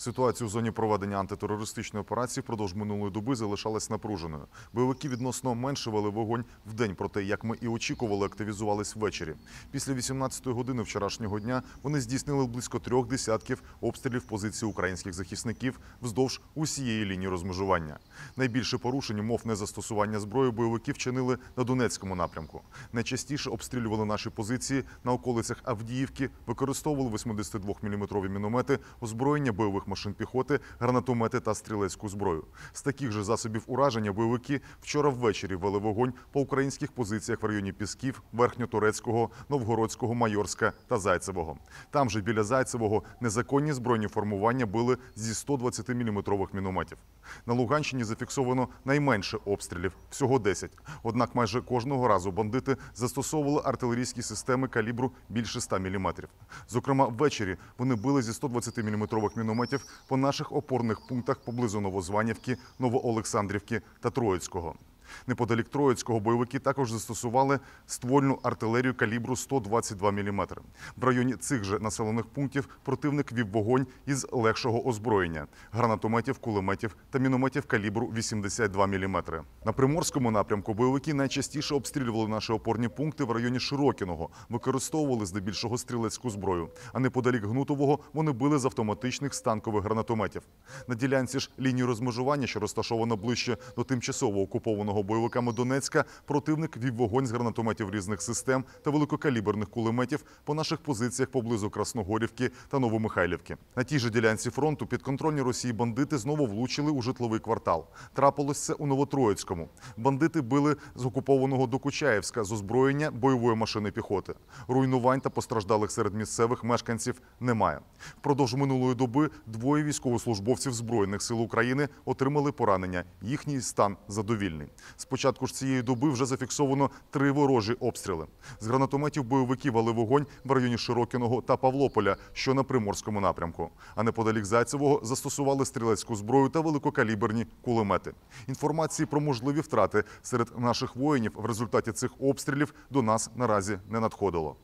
Ситуація у зоні проведення антитерористичної операції впродовж минулої доби залишалась напруженою. Бойовики відносно менше вели вогонь в день, проте, як ми і очікували, активізувались ввечері. Після 18-ї години вчорашнього дня вони здійснили близько трьох десятків обстрілів позицій українських захисників вздовж усієї лінії розмежування. Найбільше порушень умов незастосування зброї бойовики вчинили на Донецькому напрямку. Найчастіше обстрілювали наші позиції на околицях Авдіївки, використовували 82-мм міномети, озброєння бойових машин піхоти, гранатомети та стрілецьку зброю. З таких же засобів ураження бойовики вчора ввечері вели вогонь по українських позиціях в районі Пісків, Верхньотурецького, Новгородського, Майорська та Зайцевого. Там же біля Зайцевого незаконні збройні формування били зі 120-мм мінометів. На Луганщині зафіксовано найменше обстрілів всього 10. Однак майже кожного разу бандити застосовували артилерійські системи калібру більше 100 мм. Зокрема, ввечері вони били зі 120-мм мінометів по наших опорних пунктах поблизу Новозванівки, Новоолександрівки та Троїцького. Неподалік Троїцького бойовики також застосували ствольну артилерію калібру 122 мм. В районі цих же населених пунктів противник вів вогонь із легшого озброєння – гранатометів, кулеметів та мінометів калібру 82 мм. На Приморському напрямку бойовики найчастіше обстрілювали наші опорні пункти в районі Широкіного, використовували здебільшого стрілецьку зброю. А неподалік Гнутового вони били з автоматичних станкових гранатометів. На ділянці ж лінії розмежування, що розташована ближче до тимчасово окупованого бойовиками Донецька, противник вів вогонь з гранатометів різних систем та великокаліберних кулеметів по наших позиціях поблизу Красногорівки та Новомихайлівки. На тій же ділянці фронту підконтрольні Росії бандити знову влучили у житловий квартал. Трапилось це у Новотроїцькому. Бандити били з окупованого Докучаєвська з озброєння бойової машини піхоти. Руйнувань та постраждалих серед місцевих мешканців немає. Впродовж минулої доби двоє військовослужбовців Збройних сил України отримали поранення. Їхній стан задовільний. Спочатку ж цієї доби вже зафіксовано три ворожі обстріли. З гранатометів бойовики вели вогонь в районі Широкіного та Павлополя, що на Приморському напрямку. А неподалік Зайцевого застосували стрілецьку зброю та великокаліберні кулемети. Інформації про можливі втрати серед наших воїнів в результаті цих обстрілів до нас наразі не надходило.